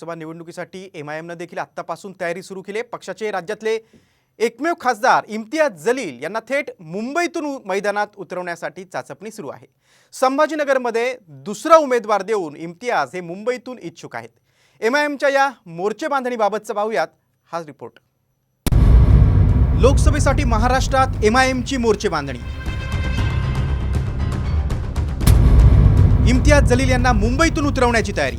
लोकसभा निवडणुकीसाठी M I एमनं देखील आत्तापासून तयारी सुरू केली आहे. पक्षाचे राज्यातले एकमेव खासदार इम्तियाज जलील यांना थेट मुंबईतून मैदानात उतरवण्यासाठी चाचपणी सुरू आहे. संभाजीनगरमध्ये दुसरा उमेदवार देऊन इम्तियाज हे मुंबईतून इच्छुक आहेत. एम आय एमच्या या मोर्चे बांधणीबाबतचं पाहूयात. हा रिपोर्ट. लोकसभेसाठी महाराष्ट्रात एम आय एमची मोर्चे बांधणी. इम्तियाज जलील यांना मुंबईतून उतरवण्याची तयारी.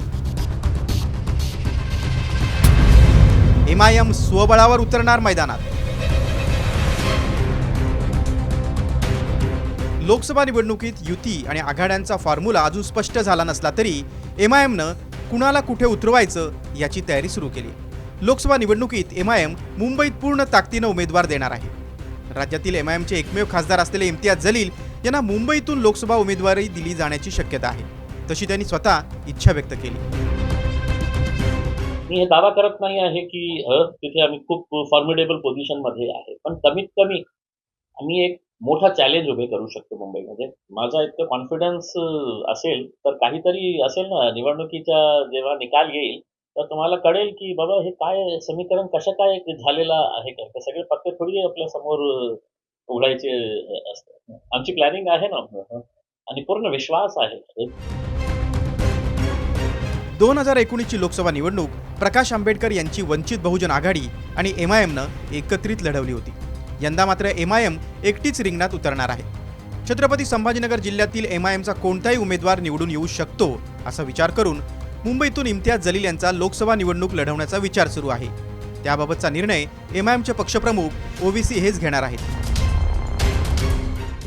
एम आय एम स्वबळावर उतरणार मैदानात. लोकसभा निवडणुकीत युती आणि आघाड्यांचा फॉर्म्युला अजून स्पष्ट झाला नसला तरी एम आय एमनं कुणाला कुठे उतरवायचं याची तयारी सुरू केली. लोकसभा निवडणुकीत एम आय एम मुंबईत पूर्ण ताकदीनं उमेदवार देणार आहे. राज्यातील एम आय एमचे एकमेव खासदार असलेले इम्तियाज जलील यांना मुंबईतून लोकसभा उमेदवारी दिली जाण्याची शक्यता आहे. तशी त्यांनी स्वतः इच्छा व्यक्त केली. मी हे दावा करत नाही आहे की तिथे आम्ही खूप फॉर्मिडेबल पोझिशनमध्ये आहे. पण कमीत कमी आम्ही एक मोठा चॅलेंज उभे करू शकतो मुंबईमध्ये. माझा इतकं कॉन्फिडन्स असेल तर काहीतरी असेल ना निवडणुकीचा जेव्हा निकाल येईल तर तुम्हाला कळेल की बाबा हे काय समीकरण कसं काय झालेलं आहे? का ते सगळे पत्ते थोडी आपल्यासमोर उघडायचे असतात. आमची प्लॅनिंग आहे ना. आणि पूर्ण विश्वास आहे. दोन हजार एकोणीसची लोकसभा निवडणूक प्रकाश आंबेडकर यांची वंचित बहुजन आघाडी आणि एम आय एमनं एकत्रित लढवली होती. यंदा मात्र एम आय एम एकटीच रिंगणात उतरणार आहे. छत्रपती संभाजीनगर जिल्ह्यातील एम आय एमचा कोणताही उमेदवार निवडून येऊ शकतो असा विचार करून मुंबईतून इम्तियाज जलील यांचा लोकसभा निवडणूक लढवण्याचा विचार सुरू आहे. त्याबाबतचा निर्णय एम आय एमचे पक्षप्रमुख ओबीसी हेच घेणार आहेत.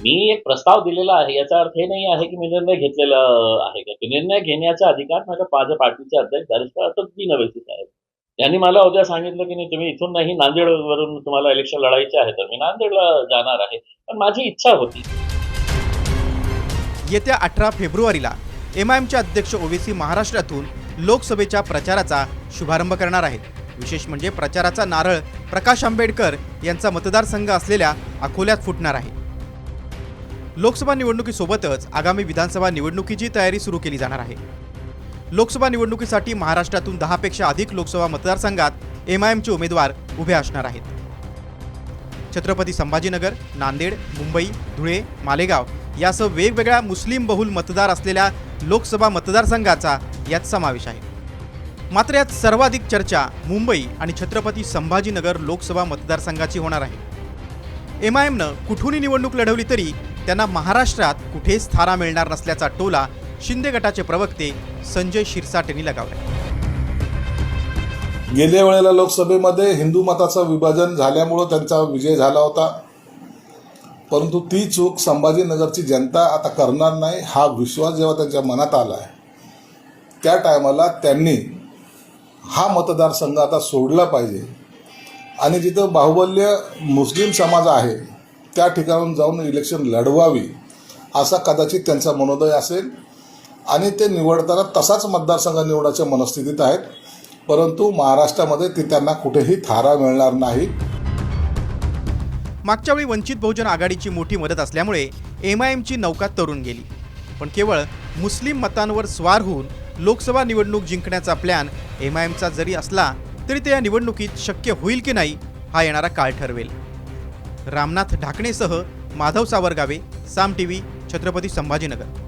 मी एक प्रस्ताव दिलेला आहे याचा अर्थ हे नाही आहे की मी निर्णय घेतलेला आहे. का निर्णय घेण्याचा अधिकार माझ्या माझ्या पार्टीचे अध्यक्ष बॅरिस्टर अतुलजी नवेसी साहेब त्यांनी मला उद्या सांगितलं की नाही तुम्ही इथून नाही नांदेडवरून तुम्हाला इलेक्शन लढायचे आहे. तर मी नांदेडला जाणार आहे. पण माझी इच्छा होती. येत्या अठरा फेब्रुवारीला एम आय एमचे अध्यक्ष ओवेसी महाराष्ट्रातून लोकसभेच्या प्रचाराचा शुभारंभ करणार आहेत. विशेष म्हणजे प्रचाराचा नारळ प्रकाश आंबेडकर यांचा मतदारसंघ असलेल्या अकोल्यात फुटणार आहे. लोकसभा निवडणुकीसोबतच आगामी विधानसभा निवडणुकीची तयारी सुरू केली जाणार आहे. लोकसभा निवडणुकीसाठी महाराष्ट्रातून दहापेक्षा अधिक लोकसभा मतदारसंघात एम आय एमचे उमेदवार उभे असणार आहेत. छत्रपती संभाजीनगर नांदेड मुंबई धुळे मालेगाव यासह वेगवेगळ्या मुस्लिम बहुल मतदार असलेल्या लोकसभा मतदारसंघाचा यात समावेश आहे. मात्र यात सर्वाधिक चर्चा मुंबई आणि छत्रपती संभाजीनगर लोकसभा मतदारसंघाची होणार आहे. एम आय एमनं कुठूनही निवडणूक लढवली तरी त्यांना महाराष्ट्रात कुठेच थारा मिळणार नसल्याचा टोला शिंदे गटाचे प्रवक्ते संजय शिरसाट यांनी लगावला गेल्या वेळेला लोकसभेमध्ये हिंदू मताचं विभाजन झाल्यामुळं त्यांचा विजय झाला होता. परंतु ती चूक संभाजीनगरची जनता आता करणार नाही हा विश्वास जेव्हा त्यांच्या मनात आला आहे त्या टायमाला त्यांनी हा मतदारसंघ आता सोडला पाहिजे. आणि जिथं बाहुबल्य मुस्लिम समाज आहे त्या ठिकाणून जाऊन इलेक्शन लढवावी असा कदाचित त्यांचा मनोदय असेल. आणि ते निवडताना तसाच मतदारसंघ निवडायच्या मनस्थितीत आहेत. परंतु महाराष्ट्रामध्ये ते त्यांना कुठेही थारा मिळणार नाही. मागच्या वेळी वंचित बहुजन आघाडीची मोठी मदत असल्यामुळे एम आय एमची नौका तरून गेली. पण केवळ मुस्लिम मतांवर स्वार होऊन लोकसभा निवडणूक जिंकण्याचा प्लॅन एम आय एमचा जरी असला तरी ते या निवडणुकीत शक्य होईल की नाही हा येणारा काळ ठरवेल. रामनाथ ढाकणेसह माधव सावरगावे साम टी व्ही छत्रपती संभाजीनगर.